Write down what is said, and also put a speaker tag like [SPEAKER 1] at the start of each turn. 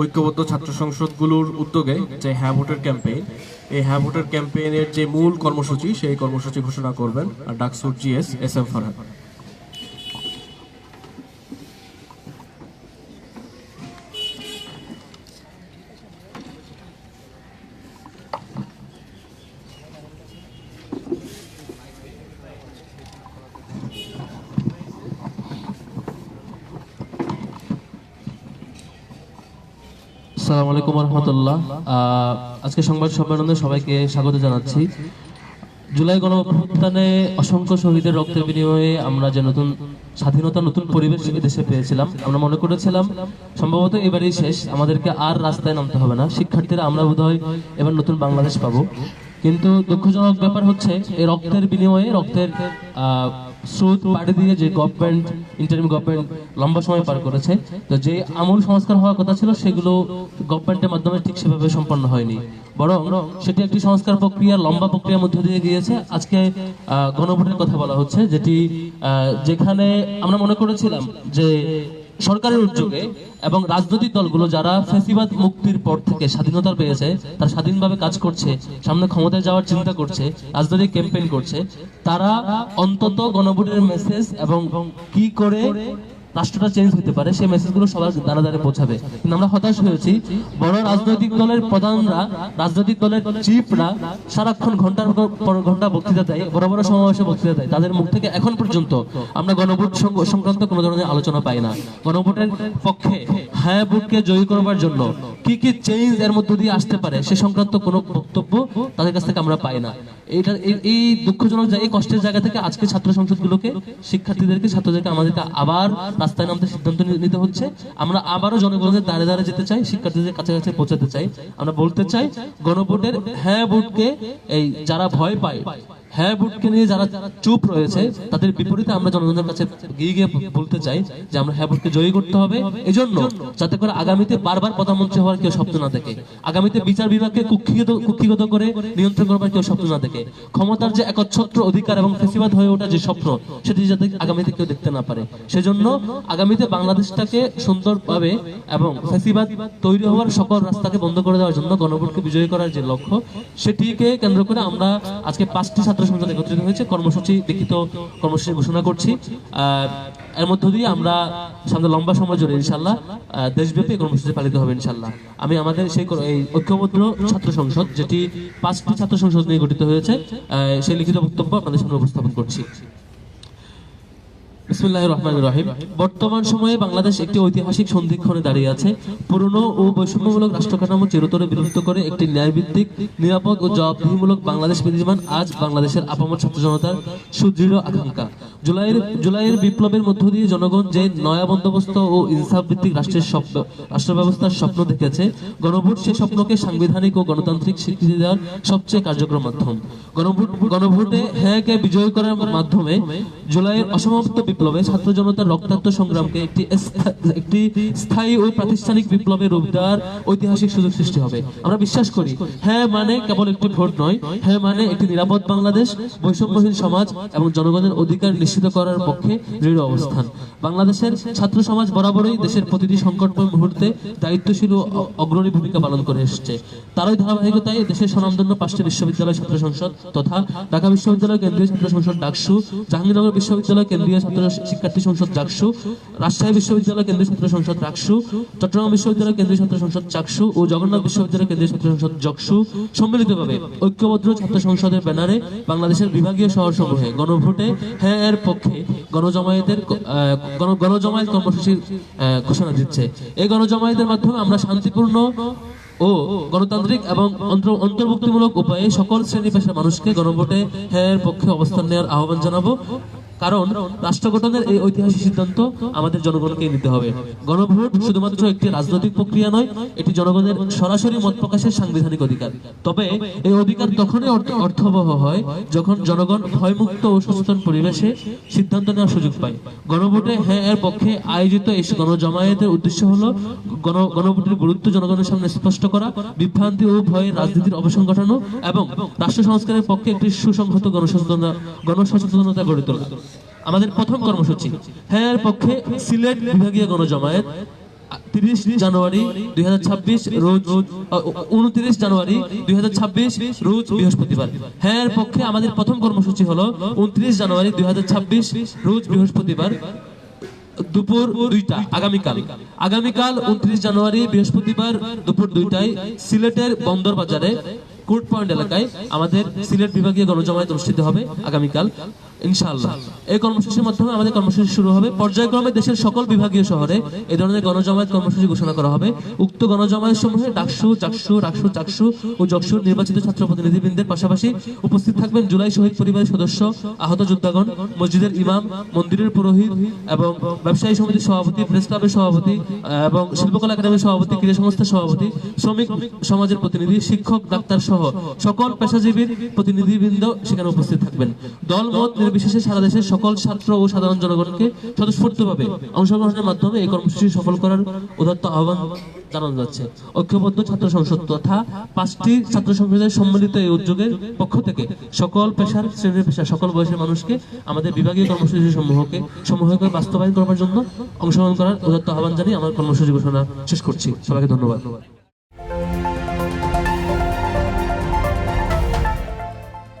[SPEAKER 1] ঐক্যবদ্ধ ছাত্র সংসদগুলোর উদ্যোগে যে হ্যাঁ ভোটের ক্যাম্পেইন, এই হ্যাঁ ভোটের ক্যাম্পেইনের যে মূল কর্মসূচি, সেই কর্মসূচি ঘোষণা করবেন ডাকসুর জিএস এস এম ফারহান।
[SPEAKER 2] আসসালামু আলাইকুম রহমতুল্লাহ আজকে সংবাদ সম্মেলনে সবাইকে স্বাগত জানাচ্ছি। জুলাই গণঅভ্যুত্থানে অসংখ্য শহীদের রক্তের বিনিময়ে আমরা যে নতুন স্বাধীনতা, নতুন পরিবেশ দেশে পেয়েছিলাম, আমরা মনে করেছিলাম, সম্ভবত এবারেই শেষ, আমাদেরকে আর রাস্তায় নামতে হবে না। শিক্ষার্থীরা, আমরা বোধহয় এবার নতুন বাংলাদেশ পাবো। কিন্তু দুঃখজনক ব্যাপার হচ্ছে, এই রক্তের বিনিময়ে, রক্তের স্রোত পাড়ি দিয়ে যে গভর্নমেন্ট ইন্টারিম গভর্নমেন্ট লম্বা সময় পার করেছে, তো যে আমূল সংস্কার হওয়ার কথা ছিল, সেগুলো গভর্নমেন্টের মাধ্যমে ঠিক সেভাবে সম্পন্ন হয়নি। বরং সেটি একটি সংস্কার প্রক্রিয়া, লম্বা প্রক্রিয়ার মধ্যে দিয়ে গিয়েছে। আজকে গণভোটের কথা বলা হচ্ছে, যেটি যেখানে আমরা মনে করেছিলাম যে সরকারের উদ্যোগে এবং রাজনৈতিক দলগুলো যারা ফেসিবাদ মুক্তির পর থেকে স্বাধীনতা পেয়েছে, তারা স্বাধীনভাবে কাজ করছে, সামনে ক্ষমতায় যাওয়ার চিন্তা করছে, রাজনৈতিক ক্যাম্পেইন করছে, তারা অন্তত গণভোটের মেসেজ এবং কি করে রাষ্ট্রটা চেঞ্জ হতে পারে, সেই মেসেজগুলো সবার দ্বারা দ্বারা পৌঁছাবে। কিন্তু আমরা হতাশ হয়েছি, বড় রাজনৈতিক দলের প্রধানরা, রাজনৈতিক দলের চিফরা সারাক্ষণ ঘণ্টার পর ঘণ্টা বক্তৃতা দেয়, বড় বড় সমাবেশে বক্তৃতা দেয়। তাদের মুখ থেকে এখন পর্যন্ত আমরা গণভোট সংক্রান্ত কোনো ধরনের আলোচনা পাই না। গণভোটের পক্ষে হ্যাঁ ভোটকে জয়ী করবার জন্য কি কি চেঞ্জ এর মধ্য দিয়ে আসতে পারে সে সংক্রান্ত কোনো বক্তব্য তাদের কাছ থেকে আমরা পাই না। এটা এই দুঃখজনক এই কষ্টের জায়গা থেকে আজকে ছাত্র সংসদগুলোকে, শিক্ষার্থীদেরকে, ছাত্রদেরকে আমাদেরকে আবার রাস্তায় নামতে সিদ্ধান্ত নিতে হচ্ছে। আমরা আবারও জনগণের দ্বারে দ্বারে যেতে চাই, শিক্ষার্থীদের কাছে কাছে পৌঁছাতে চাই। আমরা বলতে চাই, গণভোটের হ্যাঁ ভোটকে এই যারা ভয় পায় হ্যাঁ ভোটকে নিয়ে যারা চুপ রয়েছে, তাদের বিপরীতে আমরা জনগণের কাছে গিয়ে গিয়ে বলতে চাই যে আমরা হ্যাঁ ভোটকে জয়ী করতে হবে। যাতে করে আগামীতে বারবার প্রধানমন্ত্রী হওয়ার কেউ স্বপ্ন না দেখে, আগামীতে বিচার বিভাগকে কুক্ষিগত কুক্ষিগত করে নিয়ন্ত্রণ করবার কেউ স্বপ্ন না দেখে, ক্ষমতার যে একচ্ছত্র অধিকার এবং ফেসিবাদ হয়ে ওঠা যে স্বপ্ন, সেটি যাতে আগামীতে কেউ দেখতে না পারে। সেজন্য আগামীতে বাংলাদেশটাকে সুন্দরভাবে এবং ফেসিবাদ তৈরি হওয়ার সকল রাস্তাকে বন্ধ করে দেওয়ার জন্য গণভোটকে বিজয়ী করার যে লক্ষ্য, সেটিকে কেন্দ্র করে আমরা আজকে পাঁচটি ছাত্র সংসদ একত্রিত হয়েছে, কর্মসূচি লিখিত কর্মসূচি ঘোষণা করছি। এর মধ্য দিয়ে আমরা সামনে লম্বা সময় জুড়ে ইনশাল্লাহ দেশব্যাপী কর্মসূচি পালিত হবে ইনশাল্লাহ আমি আমাদের সেই এই ঐক্যবদ্ধ ছাত্র সংসদ, যেটি পাঁচটি ছাত্র সংসদ নিয়ে গঠিত হয়েছে সেই লিখিত বক্তব্য আপনাদের সামনে উপস্থাপন করছি। বিসমুল্লাহির রহমানির রহিম। বর্তমান সময়ে বাংলাদেশ একটি ঐতিহাসিক সন্ধিক্ষণে দাঁড়িয়ে আছে। পুরনো ও বৈষম্যমূলক রাষ্ট্র কাঠামো চিরতরে বিলুপ্ত করে একটি ন্যায়ভিত্তিক, নিরাপদ ও জবাবদিহিমূলক বাংলাদেশ আজ বাংলাদেশের আপামর ছাত্র জনতার সুদৃঢ় আকাঙ্ক্ষা। জুলাইয়ের জুলাইয়ের বিপ্লবের মধ্য দিয়ে জনগণ যে নয়া বন্দোবস্ত ও রাষ্ট্রের স্বপ্ন রাষ্ট্র ব্যবস্থার স্বপ্ন দেখেছে, গণভোট সেই স্বপ্নকে সাংবিধানিক ও গণতান্ত্রিক স্বীকৃতি দেওয়ার সবচেয়ে কার্যকর মাধ্যম। গণভোট, গণভোটে হ্যাঁকে বিজয় করার মাধ্যমে জুলাইয়ের অসমাপ্ত বিপ্লবে ছাত্র জনতার রক্তাক্ত সংগ্রামকে একটি একটি স্থায়ী ও প্রাতিষ্ঠানিক বিপ্লবের রূপ দেওয়ার ঐতিহাসিক সুযোগ সৃষ্টি হবে। আমরা বিশ্বাস করি হ্যাঁ মানে কেবল একটি ভোট নয় হ্যাঁ মানে একটি নিরাপদ বাংলাদেশ, বৈষম্যহীন সমাজ এবং জনগণের অধিকার নিশ্চিত করার পক্ষে দৃঢ় অবস্থান। বাংলাদেশের ছাত্র সমাজ বরাবরই দেশের প্রতিটি সংকটময় মুহূর্তে দায়িত্বশীল ও অগ্রণী ভূমিকা পালন করে এসেছে। তারই ধারাবাহিকতায় দেশের স্বনামধন্য পাঁচটি বিশ্ববিদ্যালয় ছাত্র সংসদ তথা ঢাকা বিশ্ববিদ্যালয়, কেন্দ্রীয় ছাত্র সংসদ ডাকসু, জাহাঙ্গীরনগর বিশ্ববিদ্যালয়, কেন্দ্রীয় ছাত্র শিক্ষার্থী সংসদ ডাকসু রাজশাহী বিশ্ববিদ্যালয় কেন্দ্রীয় ছাত্র সংসদ ডাকসু চট্টগ্রাম বিশ্ববিদ্যালয় কেন্দ্রীয় ছাত্র সংসদ চাকসু ও জগন্নাথ বিশ্ববিদ্যালয় কেন্দ্রীয় ছাত্র সংসদ জকসু সম্মিলিতভাবে ঐক্যবদ্ধ ছাত্র সংসদের ব্যানারে বাংলাদেশের বিভাগীয় শহর সমূহে গণভোটে হ্যাঁ এর পক্ষে গণজমায়েতের গণজমায়েত কর্মসূচির আহ, ঘোষণা দিচ্ছে। এই গণজমায়েতের মাধ্যমে আমরা শান্তিপূর্ণ ও গণতান্ত্রিক এবং অন্তর- অন্তর্ভুক্তিমূলক উপায়ে সকল শ্রেণি পেশার মানুষকে গণভোটে হ্যাঁ এর পক্ষে অবস্থান নেওয়ার আহ্বান জানাব। কারণ রাষ্ট্র গঠনের এই ঐতিহাসিক সিদ্ধান্ত আমাদের জনগণকে নিতে হবে। গণভোট শুধুমাত্র একটি রাজনৈতিক প্রক্রিয়া নয়, এটি জনগণের সরাসরি মত প্রকাশের সাংবিধানিক অধিকার। তবে এই অধিকার তখনই অর্থবহ হয় যখন জনগণ ভয়মুক্ত ও সচেতন পরিবেশে সিদ্ধান্ত নেওয়ার সুযোগ পায়। গণভোটে হ্যাঁ এর পক্ষে আয়োজিত এই গণজমায়েতের উদ্দেশ্য হলো গণ গণভোটের গুরুত্ব জনগণের সামনে স্পষ্ট করা, বিভ্রান্তি ও ভয়ের রাজনীতির অবসান ঘটানো এবং রাষ্ট্র সংস্কারের পক্ষে একটি সুসংহত গণসচেতনতা গণসচেতনতা গড়ে তোলা। আমাদের প্রথম কর্মসূচি। হ্যাঁ পক্ষে সিলেট বিভাগীয় গণজমায়েত, তিরিশ জানুয়ারি দুই হাজার ছাব্বিশ রোজ উনত্রিশ জানুয়ারি দুই হাজার ছাব্বিশ রোজ বৃহস্পতিবার। হ্যাঁ পক্ষে আমাদের প্রথম কর্মসূচি হলো উনত্রিশ জানুয়ারি দুই হাজার ছাব্বিশ রোজ বৃহস্পতিবার, দুপুর দুইটা, আগামীকাল। আগামীকাল উনত্রিশ জানুয়ারি বৃহস্পতিবার দুপুর দুইটায় সিলেটের বন্দর বাজারে কোর্ট পয়েন্ট এলাকায় আমাদের সিলেট বিভাগীয় গণজমায়েত অনুষ্ঠিত হবে আগামীকাল। ইনশাআল্লাহ। এই কর্মসূচির মাধ্যমে আমাদের কর্মসূচি শুরু হবে। পর্যায়ক্রমে দেশের সকল বিভাগীয় শহরে এই ধরনের গণজমায়েত কর্মসূচি ঘোষণা করা হবে। উক্ত গণজমায়েত সমূহে ডাকসু, চাকসু, রাকসু, চাকসু ও জকসুর নির্বাচিত ছাত্র প্রতিনিধিবৃন্দের পাশাপাশি উপস্থিত থাকবেন জুলাই শহীদ পরিবারের সদস্য, আহত যোদ্ধাগণ, মসজিদের ইমাম, মন্দিরের পুরোহিত এবং ব্যবসায়ী সমিতির সভাপতি, প্রেস ক্লাবের সভাপতি এবং শিল্পকলা একাডেমির সভাপতি, ক্রীড়া সংস্থার সভাপতি, শ্রমিক সমাজের প্রতিনিধি, শিক্ষক, ডাক্তার সহ সকল পেশাজীবীর প্রতিনিধিবৃন্দ সেখানে উপস্থিত থাকবেন। দল মত নির্বিশেষে সারা দেশের সকল ছাত্র ও সাধারণ জনগণকে স্বতঃস্ফূর্তভাবে অংশগ্রহণের মাধ্যমে এই কর্মসূচি সফল করার উদাত্ত আহ্বান জানানো যাচ্ছে। ঐক্যবদ্ধ ছাত্র সংসদ তথা পাঁচটি ছাত্র সংসদের সম্মিলিত এই উদ্যোগের পক্ষ থেকে সকল পেশার শ্রেণির পেশা, সকল বয়সের মানুষকে আমাদের বিভাগীয় কর্মসূচি সমূহকে সমূহকে বাস্তবায়ন করার জন্য অংশগ্রহণ করার উদাত্ত আহ্বান জানিয়ে আমার কর্মসূচি ঘোষণা শেষ করছি। সবাইকে ধন্যবাদ।